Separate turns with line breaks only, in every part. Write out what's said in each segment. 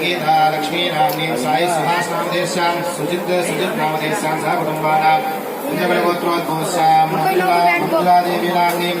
संगीता लक्ष्मीनाम्नीं साई सुभाषनामदेशां सुजित् सुजित्नामदेशां सह कुटुम्बानां कुञ्जगणगोत्रोद्भूषां मङ्गलादेवीनाम्नीं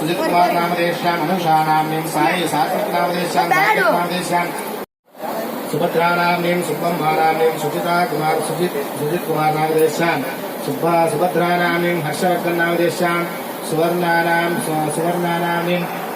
सुजित्कुमारनामदेशां अनुषानाम्नीं साई सात्विकनामदेशां सात्विकनामदेशां सुभद्रानाम्नीं सुब्रह्मानाम्नीं सुचिता कुमार, सुजित् सुजित् कुमारनामदेशां सुब्बा सुभद्रानाम्नीं हर्षवर्धन्नामदेशां सुवर्णानां सुवर्णानाम्नीं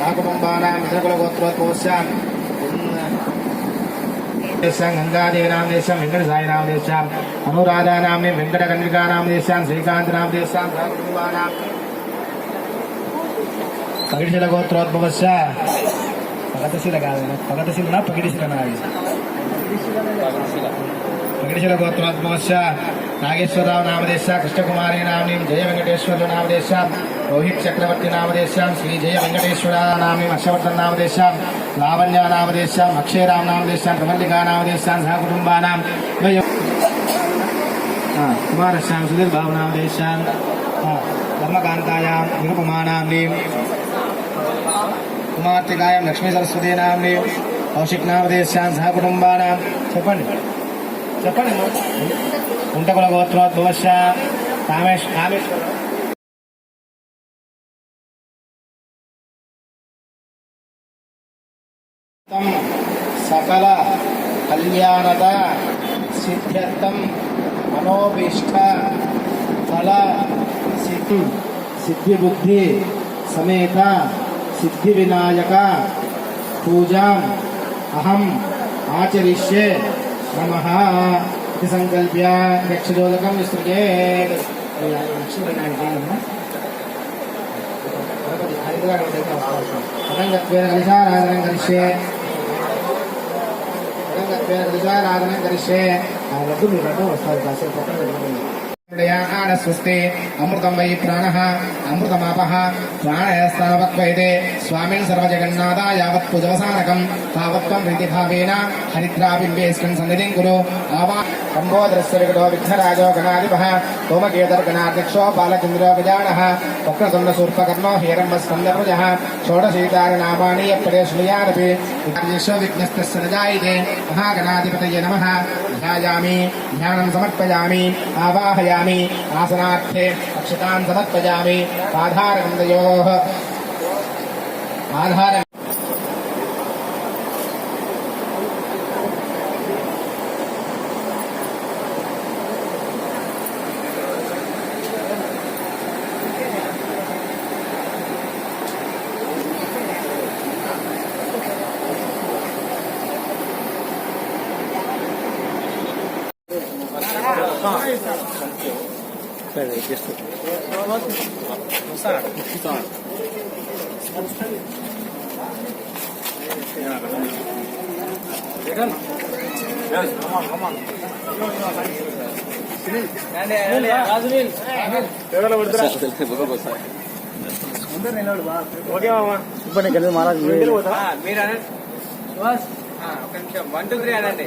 ట్రేడర్స్ వ్యాపార అభివృద్ధ్యర్థం శ్రీ అమృత ఫుడ్స్ వ్యాపార అభివృద్ధ్యర్థం సహ కుటుంబానాం గణేశక్ల గోత్రోద్భవస్యాం గణాచార్య కుమారాన్ని లిఖితాన్ లిఖిత సహ కుటుంబానాం మిత్రకుల గోత్రోద్భవస్యాం దేశాం గంగాదేవి నామ దేశాం వెంకట సాయి నామ దేశాం అనురాధా నామ్ని వెంకట కన్వికా నామ దేశాం శ్రీకాంత్ నామ దేశాం సహకుటుంబానాం పగిడిశిల గోత్రోద్భవస్య పగతశీల కాదు పగతశీలనా పగిడిశిలనా అది వెంకటేశ్వర గోత్రోద్భవస్య నాగేశ్వరరావు నామదేశ కృష్ణకుమారి నామ్నీం జయ వెంకటేశ్వర్లు నామదేశాం. రోహిత్ చక్రవర్తి నామదేశాం శ్రీజయ వెంకటేశ్వర నామి హర్షవర్ధన్ నామదేశాం లావణ్య నామదేశాం అక్షయరామ్ నామదేశాం ప్రమల్లికా నామదేశాం సహ కుటుంబానాం ద్వయం కుమారశ్యాం సుధీర్ బాబు నామదేశాం ధర్మకాంతాయాం నిరుపమానామ్నీం కుమార్తెకాయం లక్ష్మీ సరస్వతీ నామ్నీం కౌశిక్ నామదేశాం సహ కుటుంబానాం చెప్పండి చెప్పండి ఉంటకుల గోత్రోద్భవశ కామేశ్ కామేశ్వర సకల కళ్యాణద సిద్ధ్యర్థం మనోభీష్ట ఫల సిద్ధి సిద్ధి బుద్ధి సమేత సిద్ధి వినాయక పూజా అహం ఆచరిష్యే నమ ఇది సంకల్ప్య యక్షజోదకం విస్తృతే కలిశారాధనం కరిష్యే விசாராதனம் கரிஷே. அது வந்து உங்களுக்கு ரெண்டும் வஸ்தாது காசு பக்கம் స్వస్తి అమృతం వై ప్రాణ అమృతమాప ప్రాణయస్తావత్వైతే స్వామిన్ సర్వజగన్నాథ యావత్ పుజవసానకం తావత్వం ప్రీతిభావేన హరిద్రాబింబేస్మిన్ సన్నిధిం కురు ఆవా కంబోదరస్య వికటో విఘ్నరాజో గణాధిప హోమకేతర్గణాధ్యక్షో బాలచంద్రో గజానః వక్రతుండ శూర్పకర్ణో హిరణ్మస్కందభుజ షోడశీతాని నామాని యప్పరేష్మయానపి విఘ్నేశో విఘ్నస్తస్య నజాయితే మహాగణాధిపతయ నమః ధ్యాయామి ధ్యానం సమర్పయామి ఆవాహయా समर्पयामि आसनार्थे अक्षता समर्पयामि आधारगन्धयोः। आधार ఆసనార్థే అక్షతాన్ సమర్పయామి మహారాజ్ మీరు
వన్ టూ త్రీ అనండి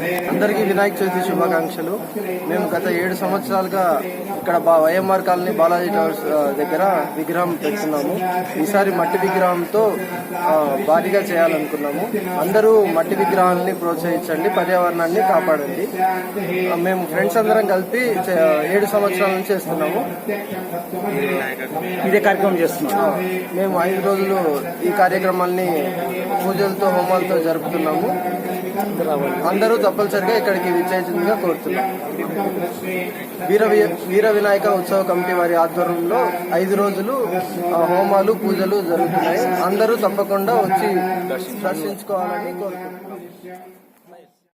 అందరికీ వినాయక చవితి శుభాకాంక్షలు. మేము గత ఏడు సంవత్సరాలుగా ఇక్కడ వైఎంఆర్ కాలనీ బాలాజీ టవర్స్ దగ్గర విగ్రహం పెడుతున్నాము. ఈసారి మట్టి విగ్రహంతో భారీగా చేయాలనుకున్నాము. అందరూ మట్టి విగ్రహాలని ప్రోత్సహించండి పర్యావరణాన్ని కాపాడండి. మేము ఫ్రెండ్స్ అందరం కలిపి ఏడు సంవత్సరాల నుంచి చేస్తున్నాము.
ఇదే కార్యక్రమం చేస్తున్నాం.
ఆ, మేము ఐదు రోజులు ఈ కార్యక్రమాల్ని పూజలతో హోమాలతో జరుపుతున్నాము. అందరూ తప్పనిసరిగా ఇక్కడికి విచ్చేసిందిగా కోరుతున్నాం. వీర వీర వినాయక ఉత్సవ కమిటీ వారి ఆధ్వర్యంలో ఐదు రోజులు హోమాలు పూజలు జరుగుతున్నాయి. అందరూ తప్పకుండా వచ్చి దర్శించుకోవాలని కోరుతున్నాం.